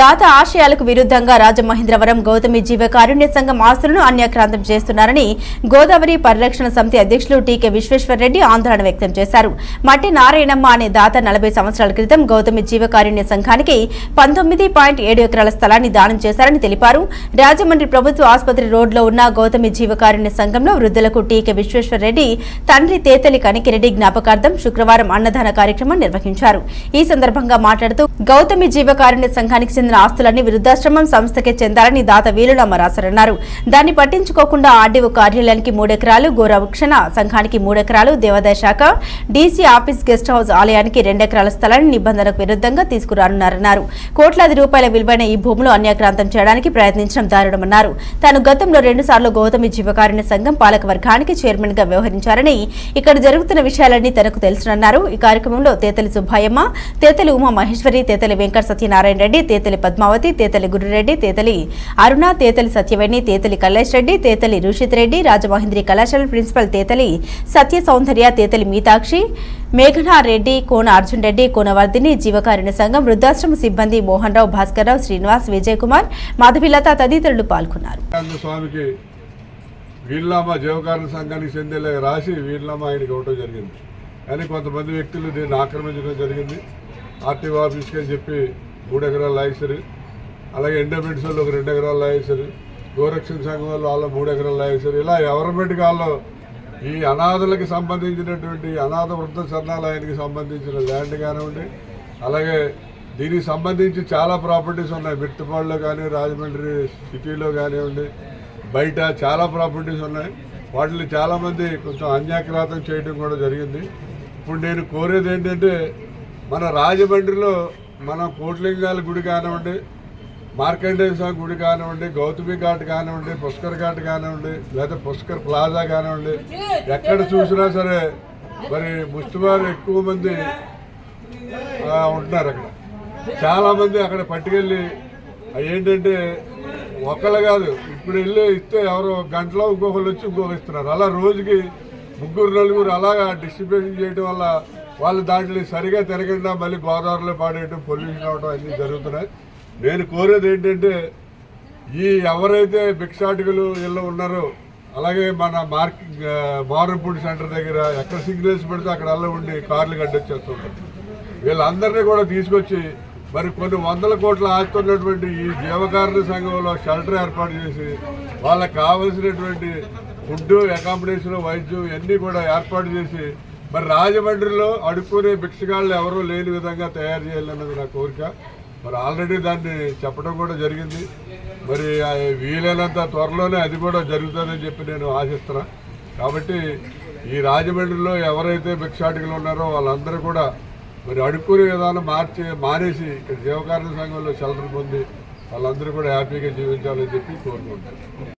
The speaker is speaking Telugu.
దాత ఆశయాలకు విరుద్ధంగా రాజమహేంద్రవరం గౌతమి జీవ కారుణ్య సంఘం ఆస్తులను అన్యాక్రాంతం చేస్తున్నారని గోదావరి పరిరక్షణ సమితి అధ్యక్షులు టీకే విశ్వేశ్వరరెడ్డి ఆందోళన వ్యక్తం చేశారు. మట్టి నారాయణమ్మ అనే దాత నలభై సంవత్సరాల క్రితం గౌతమి జీవ కారుణ్య సంఘానికి పంతొమ్మిది పాయింట్ ఏడు ఎకరాల స్థలాన్ని దానం చేశారని తెలిపారు. రాజమండ్రి ప్రభుత్వ ఆసుపత్రి రోడ్లో ఉన్న గౌతమి జీవ కారుణ్య సంఘంలో వృద్ధులకు టీకే విశ్వేశ్వరరెడ్డి తండ్రి తేతలి కనికిరెడ్డి జ్ఞాపకార్థం శుక్రవారం అన్నదాన కార్యక్రమం నిర్వహించారు. ఈ సందర్భంగా మాట్లాడుతూ గౌతమి జీవ కారుణ్య సంఘానికి చెందిన ఆస్తులన్నీ వృద్ధాశ్రమం సంస్థకే చెందాలని దాత వీలునామా దాన్ని పట్టించుకోకుండా ఆర్డీఓ కార్యాలయానికి మూడెకరాలు గోరక్షణ సంఘానికి మూడెకరాలు దేవాదాయ శాఖ డీసీ ఆఫీస్ గెస్ట్ హౌస్ ఆలయానికి రెండెకరాల స్థలాన్ని నిబంధనలకు విరుద్ధంగా తీసుకురానున్నారన్నారు. కోట్లాది రూపాయల విలువైన ఈ భూములు అన్యాక్రాంతం చేయడానికి ప్రయత్నించడం దారుణమన్నారు. తాను గతంలో రెండుసార్లు గౌతమి జీవకారుణ్య సంఘం పాలక వర్గానికి చైర్మన్గా వ్యవహరించారని ఇక్కడ జరుగుతున్న విషయాలన్నీ తనకు తెలుసునన్నారు. ఈ కార్యక్రమంలో తేతలి సుబ్బాయమ్మ తేతలి ఉమా మహేశ్వరి తేతలి వెంకట సత్యనారాయణ రెడ్డి తేతలి పద్మావతి తేతలి గురురెడ్డి తేతలి అరుణ తేతలి సత్యవేణి తేతలి కల్లేష్ రెడ్డి తేతలి రుషిత్ రెడ్డి రాజమహేంద్రి కళాశాల ప్రిన్సిపల్ తేతలి సత్య సౌందర్య తేతలి మీతాక్షి మేఘనారెడ్డి కోన అర్జున్ రెడ్డి కోనవర్ధిని జీవకారుణ సంఘం వృద్ధాశ్రమ సిబ్బంది మోహన్ రావు భాస్కర్ రావు శ్రీనివాస్ విజయ్ కుమార్ మాధవిలత తదితరులు పాల్గొన్నారు. స్వామికి వీళ్ళమ్మ సంఘానికి చెందేలా రాసి వీళ్ళమ్మ ఆయనకి ఇవ్వటం జరిగింది. కానీ కొంతమంది వ్యక్తులు దీన్ని ఆక్రమించడం జరిగింది. ఆర్టీఓ ఆఫీస్కి అని చెప్పి మూడు ఎకరాలు లాగేశారు అలాగే ఎండోమెంట్స్ వాళ్ళు ఒక రెండు ఎకరాలు లాగేశారు గోరక్షణ సంఘం వాళ్ళు వాళ్ళు మూడు ఎకరాలు లాగేశారు ఇలా ఎవరిమెంట్ కాల్లో ఈ అనాథలకు సంబంధించినటువంటి అనాథ వృద్ధ శరణాలయానికి సంబంధించిన ల్యాండ్ కానివ్వండి అలాగే దీనికి సంబంధించి చాలా ప్రాపర్టీస్ ఉన్నాయి. మిట్టపాడులో కానీ రాజమండ్రి సిటీలో కానివ్వండి బయట చాలా ప్రాపర్టీస్ ఉన్నాయి. వాటిని చాలామంది కొంచెం అన్యాక్రాతం చేయడం కూడా జరిగింది. ఇప్పుడు నేను కోరేది ఏంటంటే మన రాజమండ్రిలో మన కోట్లింగాల గుడి కానివ్వండి మార్కండేయ స్వామి గుడి కానివ్వండి గౌతమి ఘాట్ కానివ్వండి పుష్కర్ ఘాట్ కానివ్వండి లేదా పుష్కర్ ప్లాజా కానివ్వండి ఎక్కడ చూసినా సరే మరి ముష్టివారు ఎక్కువ మంది ఉంటున్నారు అక్కడ. చాలామంది అక్కడ పట్టుకెళ్ళి అవి ఏంటంటే ఒకళ్ళు కాదు ఇప్పుడు వెళ్ళి ఇస్తే ఎవరో గంటలో ఇంకొకరు వచ్చి ఇంకొకరు ఇస్తున్నారు. అలా రోజుకి ముగ్గురు నలుగురు అలాగా డిస్ట్రిబ్యూషన్ చేయడం వల్ల వాళ్ళు దాంట్లో సరిగా తిరగకుండా మళ్ళీ గోదావరిలో పాడేయడం పొల్యూషన్ అవడం అన్నీ జరుగుతున్నాయి. నేను కోరేది ఏంటంటే ఈ ఎవరైతే భిక్షాటకులు ఇళ్ళు ఉన్నారో అలాగే మన మార్కింగ్ మారంపూడి సెంటర్ దగ్గర ఎక్కడ సిగ్నల్స్ పెడితే అక్కడ అల్ల ఉండి కార్లు గడ్డొచ్చేస్తుంటారు వీళ్ళందరినీ కూడా తీసుకొచ్చి మరి కొన్ని వందల కోట్ల ఆస్తున్నటువంటి ఈ జీవకారుణ సంఘంలో షెల్టర్ ఏర్పాటు చేసి వాళ్ళకి కావలసినటువంటి ఫుడ్ అకామిడేషన్ వైద్యం ఇవన్నీ కూడా ఏర్పాటు చేసి మరి రాజమండ్రిలో అడుక్కునే భిక్షగాళ్ళు ఎవరూ లేని విధంగా తయారు చేయాలన్నది నా కోరిక. మరి ఆల్రెడీ దాన్ని చెప్పడం కూడా జరిగింది. మరి వీలైనంత త్వరలోనే అది కూడా జరుగుతుందని చెప్పి నేను ఆశిస్తున్నా. కాబట్టి ఈ రాజమండ్రిలో ఎవరైతే భిక్షాటికలు ఉన్నారో వాళ్ళందరూ కూడా మరి అడుక్కునే విధానం మార్చి మానేసి ఇక్కడ జీవకారణ సంఘంలో షెల్టర్ పొంది వాళ్ళందరూ కూడా హ్యాపీగా జీవించాలని చెప్పి కోరుకుంటారు